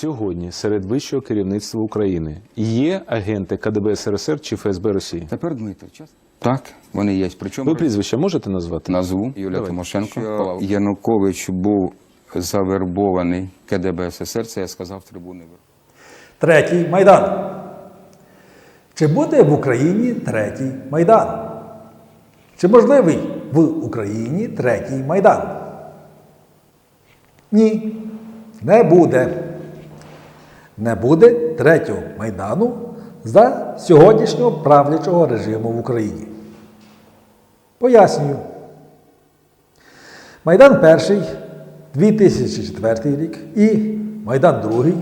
Сьогодні серед вищого керівництва України є агенти КДБ СРСР чи ФСБ Росії. Тепер Дмитро, час? Так, вони є. Причому Ви прізвище можете назвати? назву Юлія Давай. Тимошенко. Що Янукович був завербований КДБ СССР, це я сказав трибуни. Третій Майдан. Чи буде в Україні третій Майдан? Чи можливий в Україні третій Майдан? Ні, не буде. Не буде третього Майдану за сьогоднішнього правлячого режиму в Україні. Пояснюю. Майдан перший 2004 рік і Майдан другий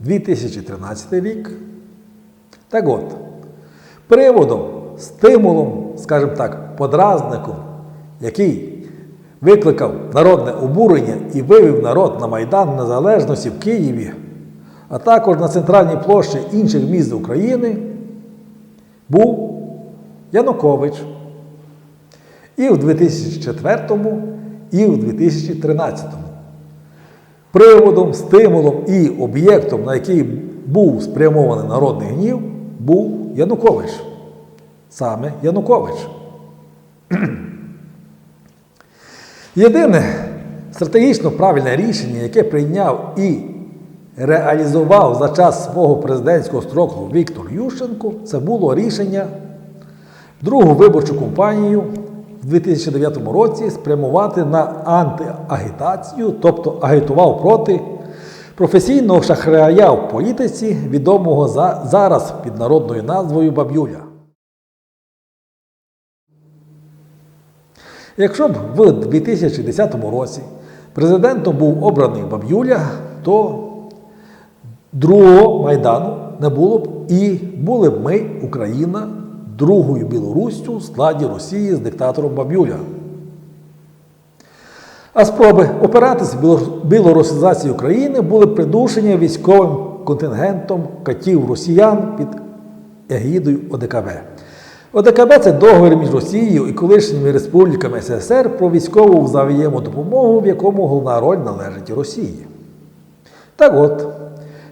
2013 рік. Так от, приводом, стимулом, скажімо так, подразником, який викликав народне обурення і вивів народ на Майдан Незалежності в Києві, а також на центральній площі інших міст України, був Янукович. І в 2004, і в 2013. Приводом, стимулом і об'єктом, на який був спрямований народний гнів, був Янукович. Саме Янукович. Єдине стратегічно правильне рішення, яке прийняв і реалізував за час свого президентського строку Віктор Ющенко, це було рішення другу виборчу кампанію в 2009 році спрямувати на антиагітацію, тобто агітував проти професійного шахрая в політиці, відомого за, зараз під народною назвою Баб'юля. Якщо б в 2010 році президентом був обраний Баб'юля, то другого Майдану не було б і були б ми, Україна, другою Білоруссю в складі Росії з диктатором Баб'юля. А спроби опиратися білор- білорусизації України були придушені військовим контингентом катів росіян під егідою ОДКБ. ОДКБ це договір між Росією і колишніми республіками СССР про військову взаємодопомогу, в якому головна роль належить Росії. Так от,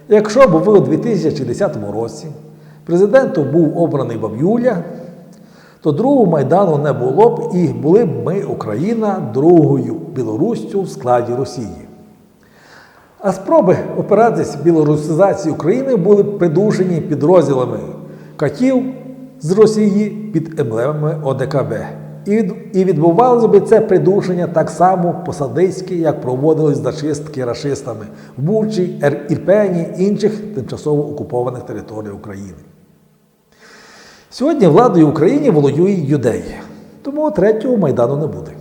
якщо б ви у 2010 році президентом був обраний Баб'юля, то другого Майдану не було б і були б ми, Україна, другою Білоруссю в складі Росії. А спроби операції білорусизації України були придушені підрозділами катів з Росії під емблемами ОДКБ. І, відбувалося б це придушення так само по-садистськи, як проводились зачистки рашистами в Бучі, Ірпені, інших тимчасово окупованих територій України. Сьогодні владою в Україні володюють юдеї, тому третього майдану не буде.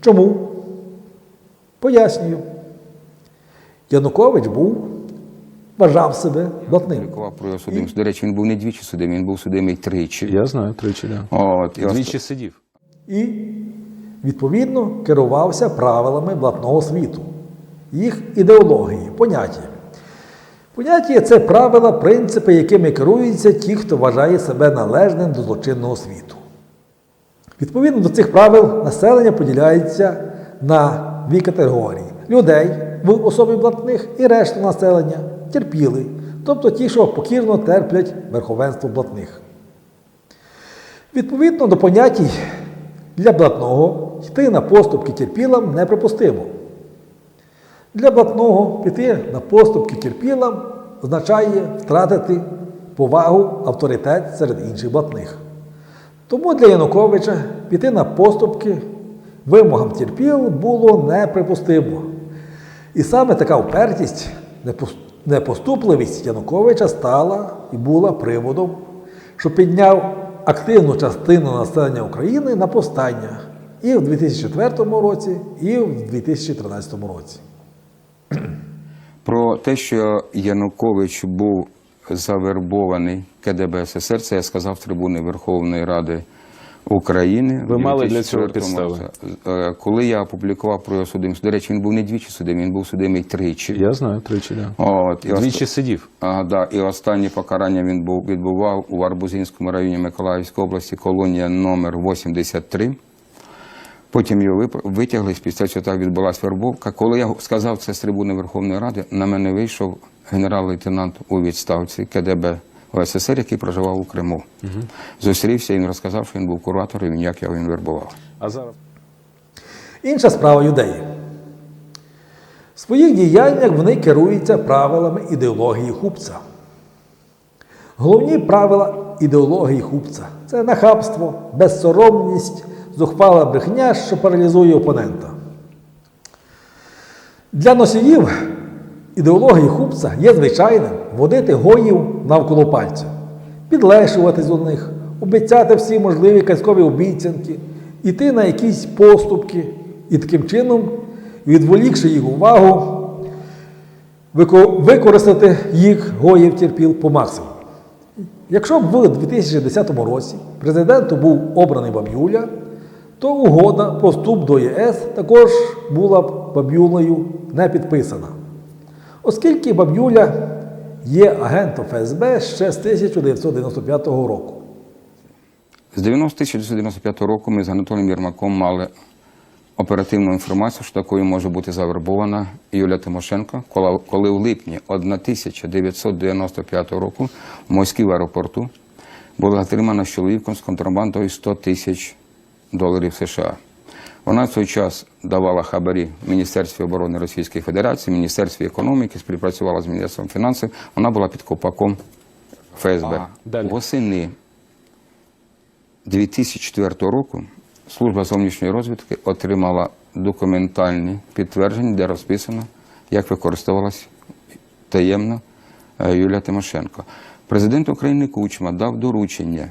Чому? Пояснюю. Янукович був, вважав себе блатним. До речі, він був не двічі судимий, він був судимий тричі. Я знаю, тричі, да. От, двічі сидів. І, відповідно, керувався правилами блатного світу, їх ідеології, поняття. Поняття це правила, принципи, якими керуються ті, хто вважає себе належним до злочинного світу. Відповідно до цих правил населення поділяється на дві категорії: людей в особі блатних і решту населення терпіли, тобто ті, що покірно терплять верховенство блатних. Відповідно до понятій для блатного йти на поступки терпілам неприпустимо. Для блатного піти на поступки терпілам означає втратити повагу, авторитет серед інших блатних. Тому для Януковича піти на поступки вимогам терпіл було неприпустимо. І саме така впертість, непоступливість Януковича стала і була приводом, що підняв активну частину населення України на повстання і в 2004 році, і в 2013 році. Про те, що Янукович був завербований КДБ СССР, це я сказав трибуни Верховної Ради України. Ви мали для цього підстави? Е, Коли я опублікував про його судимість, до речі, він був не двічі судимий, він був судимий тричі. Я знаю, тричі, да. От, і двічі сидів. А, да, і останнє покарання він був відбував у Арбузинському районі Миколаївської області, колонія номер 83. Потім його витягли, після цього так відбулася вербовка. Коли я сказав це з трибуни Верховної Ради, на мене вийшов генерал-лейтенант у відставці КДБ ОССР, який проживав у Криму. Зустрівся і він розказав, що він був куратором і як його він вербував. А зараз Інша справа юдеї. В своїх діяннях вони керуються правилами ідеології хупця. Головні правила ідеології хупця це нахабство, безсоромність, зухвала брехня, що паралізує опонента. Для носіїв ідеології хупця є звичайним водити гоїв навколо пальця, підлешуватись до них, обіцяти всі можливі казкові обіцянки, іти на якісь поступки і таким чином, відволікши їх увагу, використати їх гоїв терпіл по максимуму. Якщо б в 2010 році президентом був обраний Баб'юля, то угода про вступ до ЄС також була б Баб'юлею не підписана. Оскільки Баб'юля є агентом ФСБ ще з 1995 року. З 1995 року ми з Анатолієм Єрмаком мали оперативну інформацію, що такою може бути завербована Юлія Тимошенко, коли- коли в липні 1995 року в Москві аеропорту була отримана з чоловіком з контрабандою 100 тисяч доларів США. Вона в той час давала хабарі Міністерстві оборони Російської Федерації, Міністерстві економіки, співпрацювала з Міністерством фінансів. Вона була під копаком ФСБ. Ага. Восени 2004 року служба зовнішньої розвідки отримала документальні підтвердження, де розписано, як використовувалась таємно е, Юлія Тимошенко. Президент України Кучма дав доручення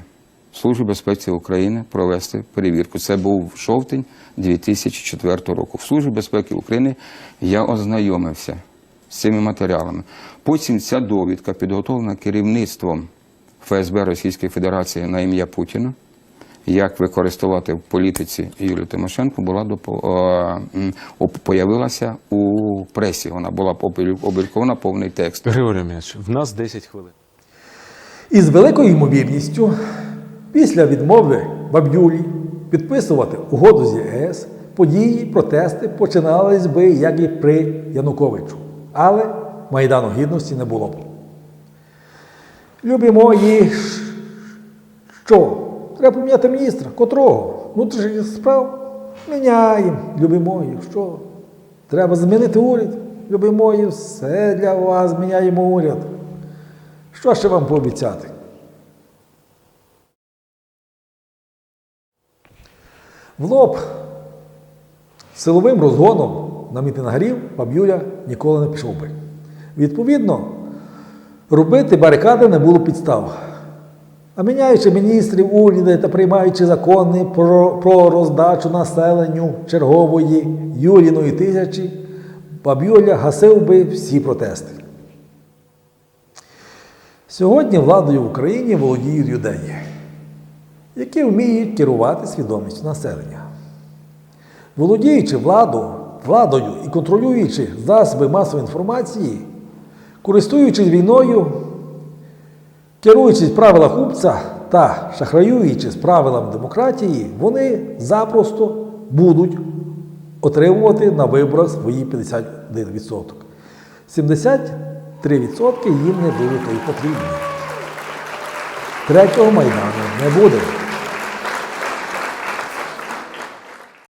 Службі безпеки України провести перевірку. Це був жовтень 2004 року. В Службі безпеки України я ознайомився з цими матеріалами. Потім ця довідка підготовлена керівництвом ФСБ Російської Федерації на ім'я Путіна. Як використовувати в політиці Юлію Тимошенко, була допо- е, появилася у пресі. Вона була опублі- опублікована повний текст. Григорій М'яч, в нас 10 хвилин. І з великою ймовірністю, після відмови Баб'юлі підписувати угоду з ЄС, події, протести починались би, як і при Януковичу. Але Майдану Гідності не було б. Любі мої, що? Треба поміняти міністра. Котрого? Внутрішніх справ? Міняємо, любі мої, що? Треба змінити уряд. Любі мої, все для вас міняємо уряд. Що ще вам пообіцяти? В лоб силовим розгоном на мітингарів Баб'юля ніколи не пішов би. Відповідно, робити барикади не було підстав. А міняючи міністрів уряди та приймаючи закони про, про роздачу населенню чергової Юліної тисячі, Баб'юля гасив би всі протести. Сьогодні владою в Україні володіють юдеї, які вміють керувати свідомістю населення. Володіючи владу, владою і контролюючи засоби масової інформації, користуючись війною, керуючись правила хупця та шахраюючись правилам демократії, вони запросто будуть отримувати на виборах свої 51%. 73% їм не будуть потрібні. Третього майдану не буде.